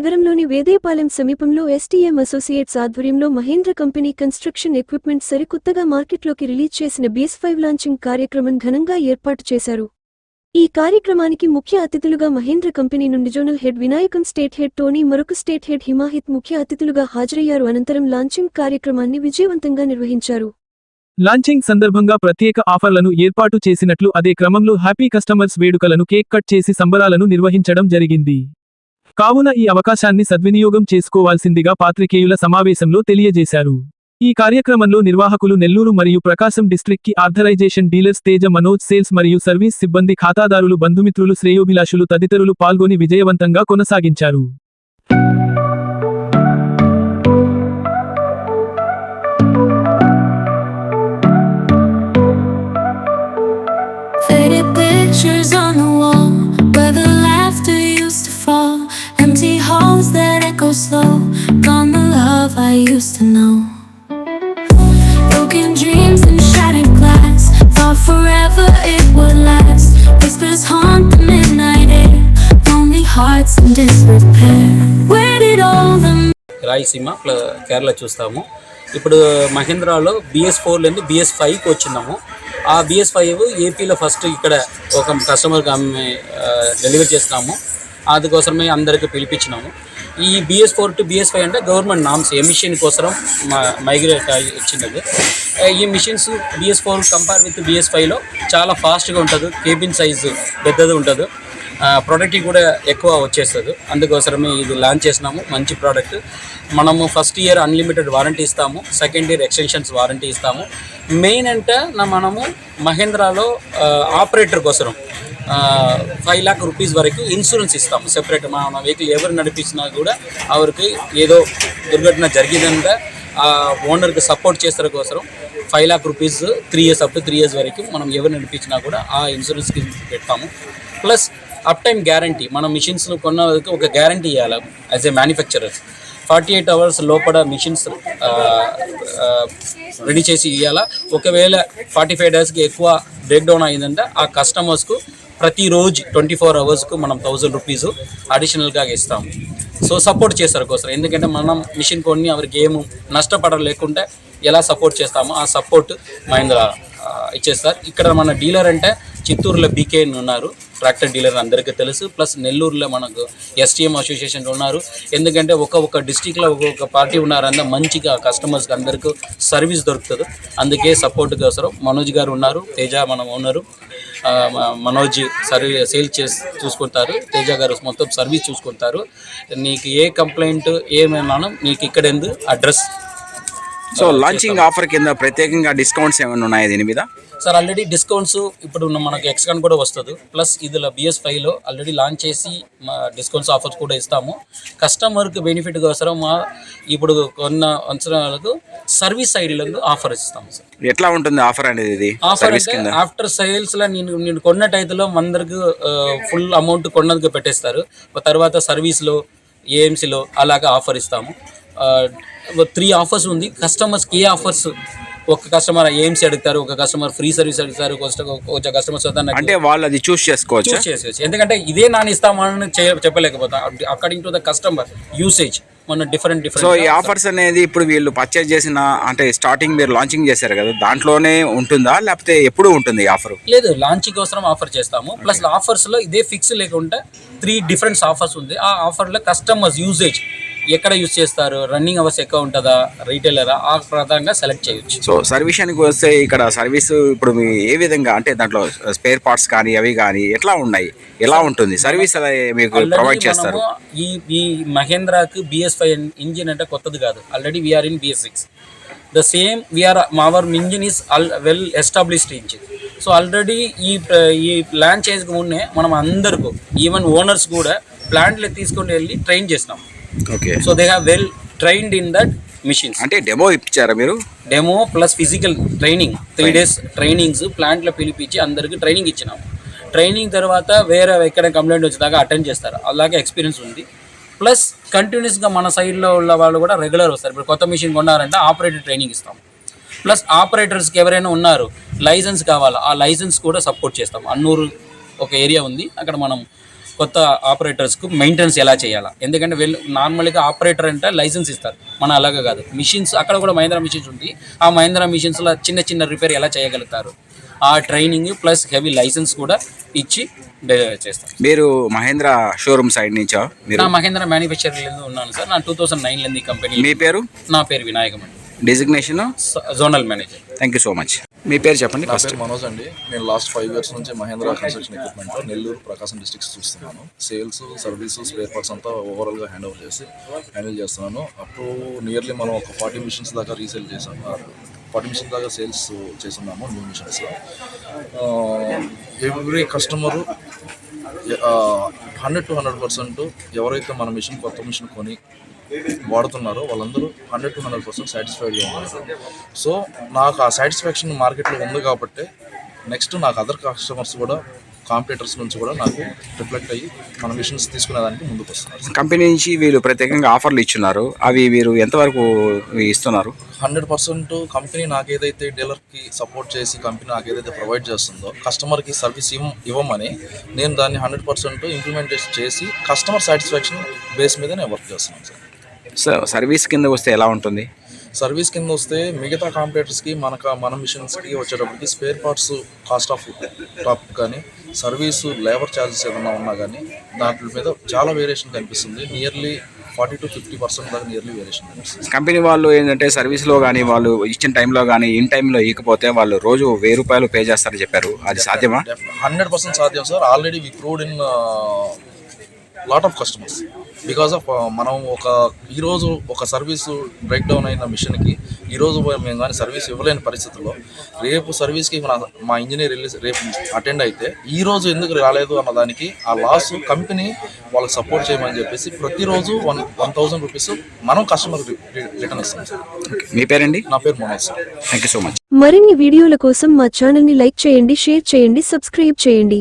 నగరంలోని వేదేపాలెం సమీపంలో STM associates ఆధ్వర్యంలో మహేంద్ర కంపెనీ కన్స్ట్రక్షన్ ఎక్విప్మెంట్ సరికొత్తగా మార్కెట్లోకి రిలీజ్ చేసిన బీఎస్ ఫైవ్ లాంచింగ్ కార్యక్రమం ఘనంగా ఏర్పాటు చేశారు. ఈ కార్యక్రమానికి ముఖ్య అతిథులుగా మహేంద్ర కంపెనీ నుండి zonal head Vinayakam state head Tony మరొక స్టేట్ హెడ్ హిమాహిత్ ముఖ్య అతిథులుగా హాజరయ్యారు. అనంతరం లాంచింగ్ కార్యక్రమాన్ని విజయవంతంగా నిర్వహించారు. లాంచింగ్ సందర్భంగా ప్రత్యేక ఆఫర్లను ఏర్పాటు చేసినట్లు అదే క్రమంలో హ్యాపీ కస్టమర్స్ వేడుకలను కేక్ కట్ చేసి సంబరాలను నిర్వహించడం జరిగింది. కావున ఈ అవకాశాన్ని సద్వినియోగం చేసుకోవాల్సిందిగా పాత్రికేయుల సమావేశంలో తెలియజేశారు. ఈ కార్యక్రమంలో నిర్వాహకులు నెల్లూరు మరియు Prakasam డిస్ట్రిక్ట్కి authorization dealers Teja Manoj sales మరియు సర్వీస్ సిబ్బంది ఖాతాదారులు బంధుమిత్రులు శ్రేయోభిలాషులు తదితరులు పాల్గొని విజయవంతంగా కొనసాగించారు. Pictures on the Rayalaseema Kerala చూస్తాము. ఇప్పుడు మహీంద్రాలో బిఎస్ ఫోర్ నుండి బిఎస్ ఫైవ్కి వచ్చినాము. ఆ బిఎస్ ఫైవ్ ఏపీలో ఫస్ట్ ఇక్కడ ఒక కస్టమర్కి అమ్మి డెలివరీ చేస్తున్నాము అందుకోసమే అందరికి పిలిపించినాము. ఈ BS four to BS five అంటే గవర్నమెంట్ నామ్స్ ఎమిషన్ కోసం మైగ్రేట్ వచ్చినది ఈ machines BS four compare with BS ఫైవ్లో చాలా ఫాస్ట్గా ఉంటుంది. కేబిన్ సైజు పెద్దది ఉంటుంది. ప్రోడక్ట్ కూడా ఎక్కువ వచ్చేస్తుంది. అందుకోసమే ఇది లాంచ్ చేసినాము. మంచి ప్రోడక్ట్ మనము ఫస్ట్ ఇయర్ అన్లిమిటెడ్ వారంటీ ఇస్తాము. సెకండ్ ఇయర్ ఎక్స్టెన్షన్స్ వారంటీ ఇస్తాము. మెయిన్ అంటే నా మనము మహేంద్రాలో ఆపరేటర్ కోసం ఫైవ్ ల్యాక్ రూపీస్ వరకు ఇన్సూరెన్స్ ఇస్తాము. సెపరేట్ మన వెహికల్ ఎవరు నడిపించినా కూడా అవరికి ఏదో దుర్ఘటన జరిగిందంటే ఆ ఓనర్కి సపోర్ట్ చేస్తారు కోసం five lakh rupees three years up to three years వరకు మనం ఎవరు నడిపించినా కూడా ఆ ఇన్సూరెన్స్కి పెడతాము ప్లస్ అప్ టైం గ్యారంటీ. మనం మిషన్స్ను కొన్న ఒక గ్యారంటీ ఇవ్వాలి as a manufacturer forty eight hours లోపల మిషన్స్ రెడీ చేసి ఇవ్వాలా ఒకవేళ ఫార్టీ ఫైవ్ డేస్కి ఎక్కువ బ్రేక్ డౌన్ అయిందంటే ఆ కస్టమర్స్కు ప్రతిరోజు ట్వంటీ ఫోర్ అవర్స్కు మనం థౌజండ్ రూపీస్ అడిషనల్గా ఇస్తాము సో సపోర్ట్ చేస్తారు కోసం ఎందుకంటే మనం మిషన్ కొని ఎవరికి ఏము నష్టపడలేకుండా ఎలా సపోర్ట్ చేస్తామో ఆ సపోర్ట్ మహేంద్ర ఇచ్చేస్తారు. ఇక్కడ మన డీలర్ అంటే చిత్తూరులో బీకే ఉన్నారు. ట్రాక్టర్ డీలర్ అందరికీ తెలుసు. ప్లస్ నెల్లూరులో మనకు ఎస్టీఎం అసోసియేషన్ ఉన్నారు. ఎందుకంటే ఒక్కొక్క డిస్టిక్లో ఒక్కొక్క పార్టీ ఉన్నారన్న మంచిగా కస్టమర్స్కి అందరికీ సర్వీస్ దొరుకుతుంది. అందుకే సపోర్ట్ కోసం మనోజ్ గారు ఉన్నారు. తేజ మనం ఉన్నారు మనోజ్ సర్వీ సేల్ చేసి చూసుకుంటారు. తేజ గారు మొత్తం సర్వీస్ చూసుకుంటారు. నీకు ఏ కంప్లైంట్ ఏమైనా నీకు ఇక్కడ అడ్రస్. సో లాంచింగ్ ఆఫర్ కింద ప్రత్యేకంగా డిస్కౌంట్స్ ఏమైనా ఉన్నాయా దీని మీద? సార్ ఆల్రెడీ డిస్కౌంట్స్ ఇప్పుడు మనకి ఎక్స్కాన్ కూడా వస్తుంది. ప్లస్ ఇదిలో బిఎస్ ఫైవ్లో ఆల్రెడీ లాంచ్ చేసి మా డిస్కౌంట్స్ ఆఫర్స్ కూడా ఇస్తాము. కస్టమర్కి బెనిఫిట్ కోసం మా ఇప్పుడు కొన్న అంచనాలకు సర్వీస్ సైడ్లో ఆఫర్ ఇస్తాము సార్. ఎట్లా ఉంటుంది ఆఫర్ అనేది ఇది? ఆఫర్ అంటే ఆఫ్టర్ సేల్స్లో నేను నేను కొన్న టైతులో అందరికి ఫుల్ అమౌంట్ కొన్నదికి పెట్టేస్తారు. తర్వాత సర్వీస్లో ఏఎంసీలో అలాగా ఆఫర్ ఇస్తాము. త్రీ ఆఫర్స్ ఉంది. కస్టమర్స్కి ఏ ఆఫర్స్ ఒక కస్టమర్ ఏఎంసీ అడుగుతారు ఒక కస్టమర్ ఫ్రీ సర్వీస్ అడుగుతారు ఒక కస్టమర్ వద్ద అంటే వాళ్ళు అది చూస్ చేసుకోవచ్చు? చూస్ చేసేసి ఎందుకంటే ఇదే నాన్న ఇస్తామని చెప్పలేకపోతాం. According to the customer usage మన డిఫరెంట్ సో ఈ డిఫరెంట్ ఆఫర్స్ అనేది ఇప్పుడు వీళ్ళు పర్చేజ్ చేసిన అంటే స్టార్టింగ్ మీరు లాంచింగ్ చేశారు కదా దాంట్లోనే ఉంటుందా? లేకపోతే ఎప్పుడు ఉంటుంది ఆఫర్ లేదు లాంచ్ కోసం ఆఫర్ చేస్తాము. ప్లస్ ఆఫర్స్లో ఇదే ఫిక్స్ లేకుండా త్రీ డిఫరెంట్ ఆఫర్స్ ఉంది. ఆ ఆఫర్లో కస్టమర్స్ యూసేజ్ ఎక్కడ యూజ్ చేస్తారు? రన్నింగ్ అవర్స్ ఎక్కువ ఉంటుందా? రీటైలరా? ఆ ప్రకారంగా సెలెక్ట్ చేయొచ్చు. సో సర్వీసానికి వస్తే ఇక్కడ సర్వీస్ ఇప్పుడు మీ ఏ విధంగా అంటే దాంట్లో స్పేర్ పార్ట్స్ కానీ అవి కానీ ఎట్లా ఉన్నాయి? ఎలా ఉంటుంది? సర్వీస్ మీకు ప్రొవైడ్ చేస్తారు? ఈ ఈ మహేంద్రాకి బిఎస్ ఫైవ్ ఇంజిన్ అంటే కొత్తది కాదు. Already we are in BS six the same we are our engine is well established engine so already ఈ ఈ ప్లాన్ ముందే మనం అందరికీ ఈవెన్ ఓనర్స్ కూడా ప్లాంట్లో తీసుకొని వెళ్ళి ట్రైన్ చేసినాం okay so they have well trained in that machines అంటే డెమో ఇచ్చారా మీరు? Demo plus physical training three days trainings ప్లాంట్లో పిలిపించి అందరికి ట్రైనింగ్ ఇచ్చినాము ట్రైనింగ్ తర్వాత వేరే ఎక్కడ కంప్లైంట్ వచ్చేదాకా అటెండ్ చేస్తారు. అలాగే ఎక్స్పీరియన్స్ ఉంది. ప్లస్ కంటిన్యూస్గా మన సైడ్లో ఉన్న వాళ్ళు కూడా రెగ్యులర్ వస్తారు. ఇప్పుడు కొత్త మిషన్ కొన్నారంటే ఆపరేటర్ ట్రైనింగ్ ఇస్తాం. ప్లస్ ఆపరేటర్స్కి ఎవరైనా ఉన్నారు లైసెన్స్ కావాలా ఆ లైసెన్స్ కూడా సపోర్ట్ చేస్తాం. అన్నూరు ఒక ఏరియా ఉంది. అక్కడ మనం కొత్త ఆపరేటర్స్కు మెయింటెనెన్స్ ఎలా చేయాలా? ఎందుకంటే వీళ్ళు నార్మల్గా ఆపరేటర్ అంటే లైసెన్స్ ఇస్తారు. మన అలాగే కాదు. మిషన్స్ అక్కడ కూడా మహేంద్ర మిషన్స్ ఉంది ఆ మహేంద్ర మిషన్స్లో చిన్న చిన్న రిపేర్ ఎలా చేయగలుగుతారు? ఆ ట్రైనింగ్ ప్లస్ హెవీ లైసెన్స్ కూడా ఇచ్చి చేస్తాం మీరు మహేంద్ర షోరూమ్ సైడ్ నుంచా? మీరు నా మహేంద్ర మ్యానుఫ్యాక్చరింగ్ ఉన్నాను సార్. నా టూ థౌసండ్ నైన్లో ఈ కంపెనీ మీ పేరు? నా పేరు వినాయకమండి. Designation zonal manager thank you so much మీ పేరు చెప్పండి నా ఫస్ట్ పేరు మనోజ్ అండి. నేను లాస్ట్ ఫైవ్ ఇయర్స్ నుంచి Mahindra construction equipment Nellore Prakasam districts చూస్తున్నాను. సేల్స్ సర్వీస్ స్పేర్ పార్ట్స్ అంతా ఓవరాల్గా హ్యాండ్ ఓవర్ చేసి హ్యాండిల్ చేస్తున్నాను. అప్పుడు నియర్లీ మనం ఒక ఫార్టీ మిషన్స్ దాకా రీసేల్ చేసాం ఫార్టీ మిషన్స్ దాకా సేల్స్ చేస్తున్నాము new machines every customer hundred to hundred percent ఎవరైతే మన మిషన్ కొత్త మిషన్ కొని వాడుతున్నారో. వాళ్ళందరూ హండ్రెడ్ టు హండ్రెడ్ పర్సెంట్ సాటిస్ఫైడ్గా ఉన్నారు. సో నాకు ఆ సాటిస్ఫాక్షన్ మార్కెట్లో ఉంది కాబట్టి నెక్స్ట్ నాకు అదర్ కస్టమర్స్ కూడా కాంపిటేటర్స్ నుంచి కూడా నాకు రిఫ్లెక్ట్ అయ్యి మన మిషన్స్ తీసుకునేదానికి ముందుకు వస్తున్నారు కంపెనీ నుంచి వీళ్ళు ప్రత్యేకంగా ఆఫర్లు ఇచ్చున్నారు. అవి వీరు ఎంతవరకు ఇస్తున్నారు? హండ్రెడ్ పర్సెంట్ కంపెనీ నాకు ఏదైతే డీలర్కి సపోర్ట్ చేసి కంపెనీ నాకు ఏదైతే ప్రొవైడ్ చేస్తుందో కస్టమర్కి సర్వీస్ ఇవ్వం ఇవ్వమని నేను దాన్ని హండ్రెడ్ పర్సెంట్ ఇంప్లిమెంటేషన్ చేసి కస్టమర్ సాటిస్ఫాక్షన్ బేస్ మీద నేను వర్క్ చేస్తున్నాను సార్ సో సర్వీస్ కింద వస్తే ఎలా ఉంటుంది? సర్వీస్ కింద వస్తే మిగతా కాంపిటేటర్స్కి మనకు మన మిషన్స్కి వచ్చేటప్పటికి spare parts cost of top కానీ సర్వీసు లేబర్ ఛార్జెస్ ఏదైనా ఉన్నా కానీ దాంట్లో మీద చాలా వేరియేషన్ కనిపిస్తుంది. Nearly forty to fifty percent దాకా నియర్లీ వేరియేషన్ కనిపిస్తుంది. కంపెనీ వాళ్ళు ఏంటంటే సర్వీస్లో కానీ వాళ్ళు ఇచ్చిన టైంలో కానీ ఇన్ టైంలో ఇకపోతే వాళ్ళు రోజు వెయ్యి రూపాయలు పే చేస్తారని చెప్పారు. అది సాధ్యమా? హండ్రెడ్ పర్సెంట్ సాధ్యం sir already we proved in lot of customers because of uh, మనం ఒక ఈరోజు ఒక సర్వీస్ బ్రేక్ డౌన్ అయిన మిషన్కి ఈరోజు మేము కానీ సర్వీస్ ఇవ్వలేని పరిస్థితుల్లో రేపు సర్వీస్కి మన మా ఇంజనీర్ వెళ్ళి రేపు అటెండ్ అయితే ఈ రోజు ఎందుకు రాలేదు అన్న దానికి ఆ లాస్ కంపెనీ వాళ్ళకి సపోర్ట్ చేయమని చెప్పేసి ప్రతిరోజు వన్ వన్ థౌసండ్ రూపీస్ మనం కస్టమర్ రిటర్న్ ఇస్తాం సార్. మీ పేరండి? నా పేరు Manoj sir. Thank you so much మరిన్ని వీడియోల కోసం మా ఛానల్ని లైక్ చేయండి షేర్ చేయండి సబ్స్క్రైబ్ చేయండి.